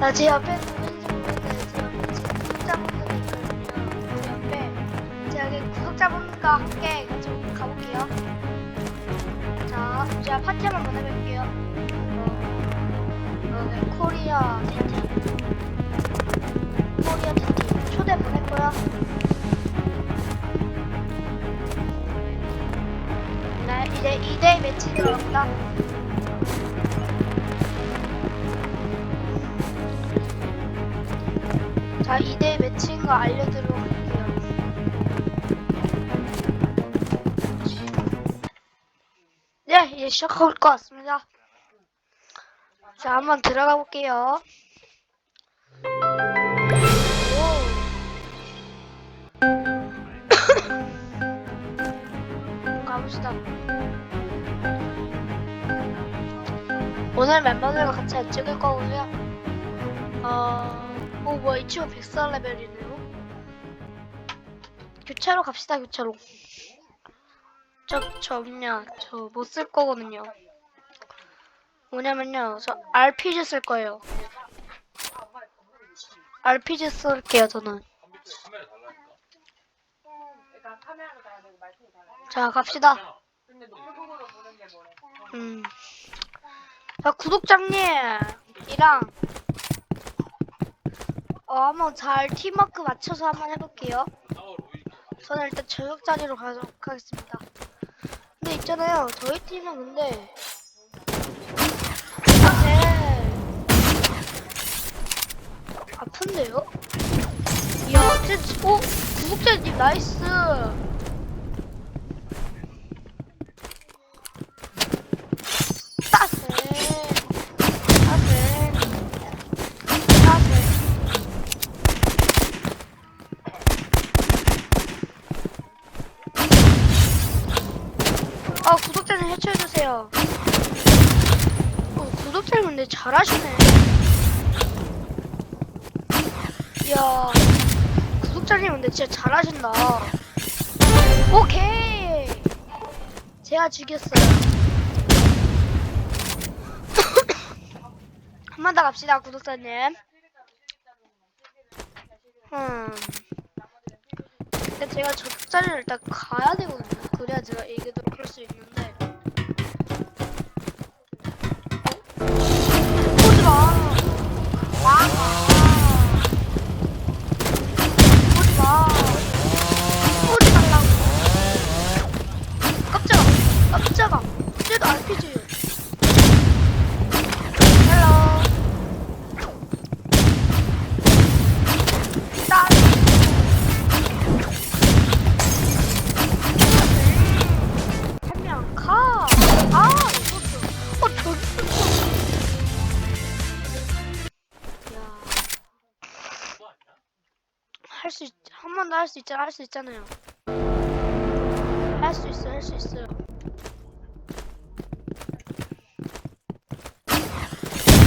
나 제 옆에 지금 구독자 분들이 있거든요. 제 옆에 제가 여기 구독자 분과 함께 같이 가볼게요. 자, 제가 파티 한번 보내볼게요. 어, 어, 네, 코리아 TT. 코리아 TT. 초대 보냈고요. 네, 이제 2대2 매치 들어갑니다. 자, 2대 매치인 거 알려드리도록 할게요. 네, 이제 시작할 것 같습니다. 자, 한번 들어가 볼게요. 오. 가봅시다. 오늘 멤버들과 같이 안 찍을 거고요. 어, 오, 뭐야, 이 친구 100살 레벨이네요. 교차로 갑시다, 교차로. 저, 저, 뭐냐, 저 못 쓸 거거든요. 뭐냐면요, 저 RPG 쓸 거예요. RPG 쓸게요, 저는. 자, 갑시다. 음. 자, 구독자님 이랑, 어, 한번 잘 팀워크 맞춰서 한번 해볼게요. 저는 일단 저녁 자리로 가도록 하겠습니다. 근데 있잖아요, 저희 팀은 근데, 네. 아픈데요? 이야, 쟤, 어? 구독자님 나이스! 따세, 따세, 따세. 아 구독자님 해쳐해주세요. 어, 구독자님 근데 잘하시네. 이야 구독자님 근데 진짜 잘하신다. 오케이. 제가 죽였어요. 한 번 더 갑시다 구독자님. 음. 근데 제가 자리를 일단 가야 되거든요. 그래야 제가 이기도록 할 수 있는데. 나 할수 있, 한번 더 할 수 있잖아, 할 수 있잖아요. 할 수 있어, 할 수 있어요.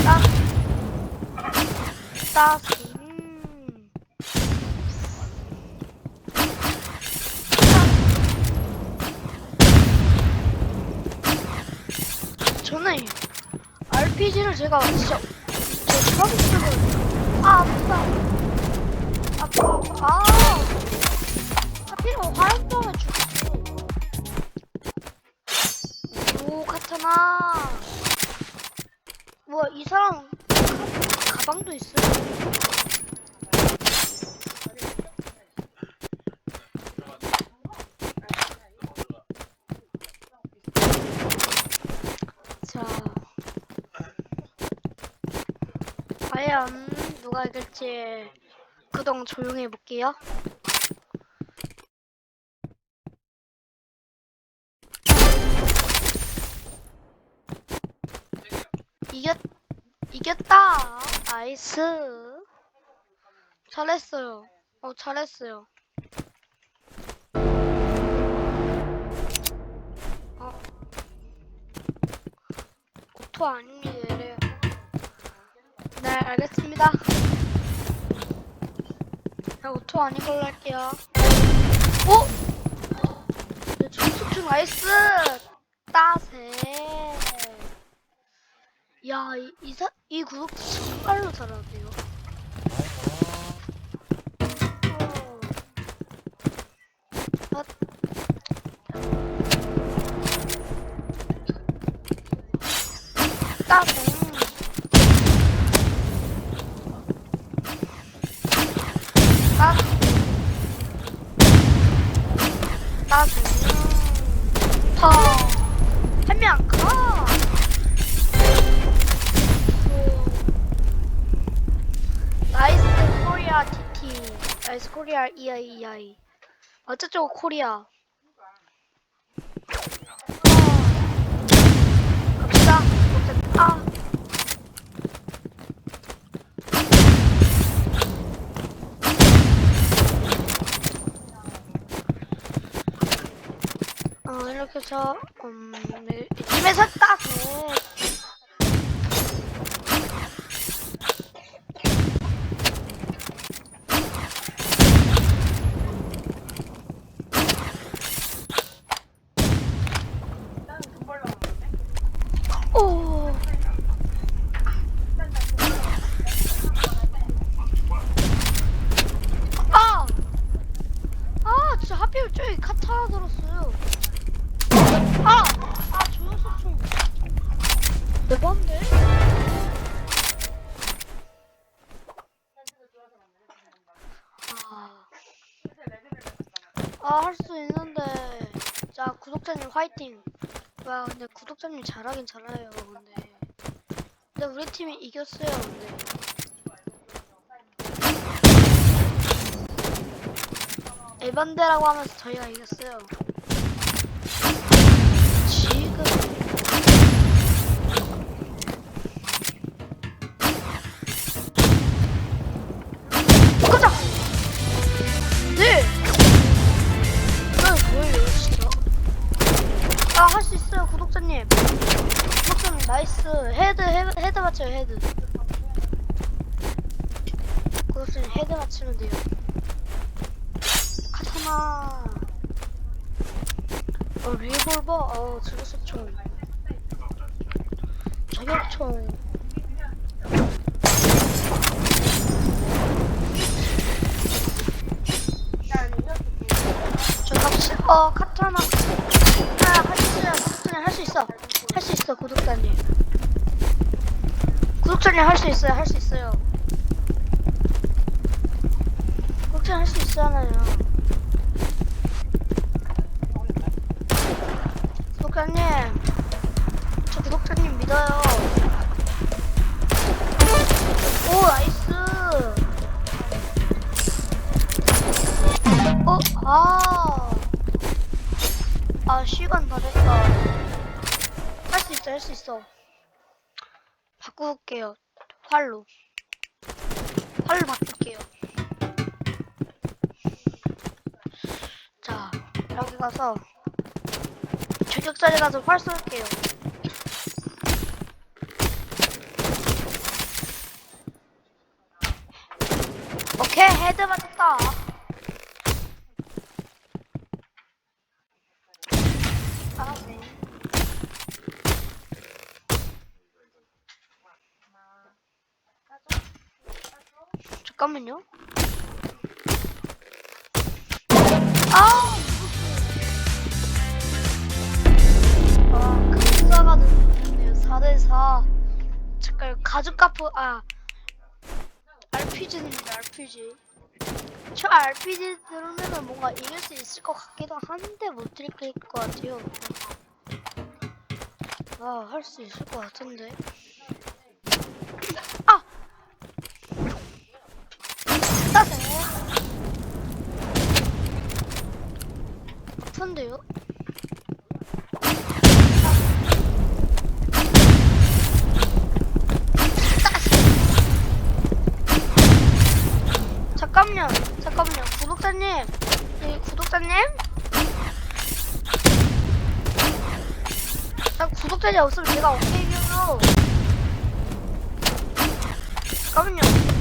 딱. 딱. 음. 저는 RPG를 제가 진짜 저 처음 쓰거든요. 아 아프다. 아. 하필이면 화염병을 주고. 오 카타나. 뭐야 이 사람 가- 가방도 있어. 자. 과연 누가 이길지 그동 조용히 해볼게요. 이겼 이겼다. 나이스. 잘했어요. 어 잘했어요. 어. 오토. 이래요. 네, 알겠습니다. 자, 오토 아닌 걸로 할게요. 오! 네, 중축중 나이스! 따세. 야, 이, 이, 사, 이 구독 정말로 잘하네요. 어. 아. 따봉. 코리아 TT 나이스 코리아 EI EI 어쩌죠 코리아 어. 갑시다 아 어, 이렇게 해서 음, 네, 이쯤에서 딱 네. 아. 아, 할 수 있는데. 자, 구독자님 화이팅. 와, 근데 구독자님 잘하긴 잘해요, 근데. 근데 우리 팀이 이겼어요, 근데. 에반데라고 하면서 저희가 이겼어요. 헤드, 헤드, 헤드 맞춰요, 헤드. 구독자님, 헤드 맞추면 돼요. 카타나. 어, 리볼버? 어, 주루소총. 저격총. 저 갑시, 어, 카타나. 아, 할 수 있어요. 구독자님, 할 수 있어. 할 수 있어, 구독자님. 구독자님, 할 수 있어요. 할 수 있어요. 구독자님, 할수 있잖아요. 구독자님, 저 구독자님 믿어요. 오, 나이스. 어, 아. 아, 시간 다 됐다. 할 수 있어, 할 수 있어. 바꿀게요. 활로. 활로 바꿀게요. 자, 여기 가서 저격자리 가서 활 쏠게요. 오케이, 헤드 맞았다. 아, 네. 잠깐만요. 아! 아, 급사가 됐네요. 4대4. 잠깐, 가죽가프, 아. RPG입니다, RPG. 저 RPG 들으면 뭔가 이길 수 있을 것 같기도 한데 못 이길 것 같아요. 아, 할 수 있을 것 같은데. 아! 따세. 아픈데요? 잠깐만요, 잠깐만요, 구독자님, 이 구독자님, 자, 구독자님 없으면 제가 어떻게 이겨요? 잠깐만요.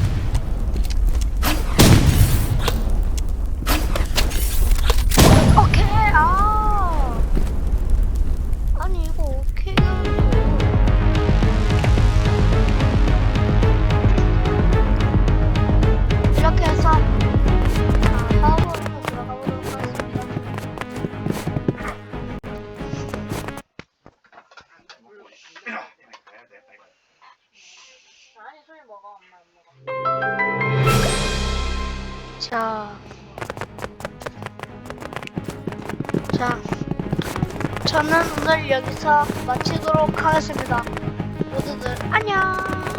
자. 자. 저는 오늘 여기서 마치도록 하겠습니다. 모두들 안녕.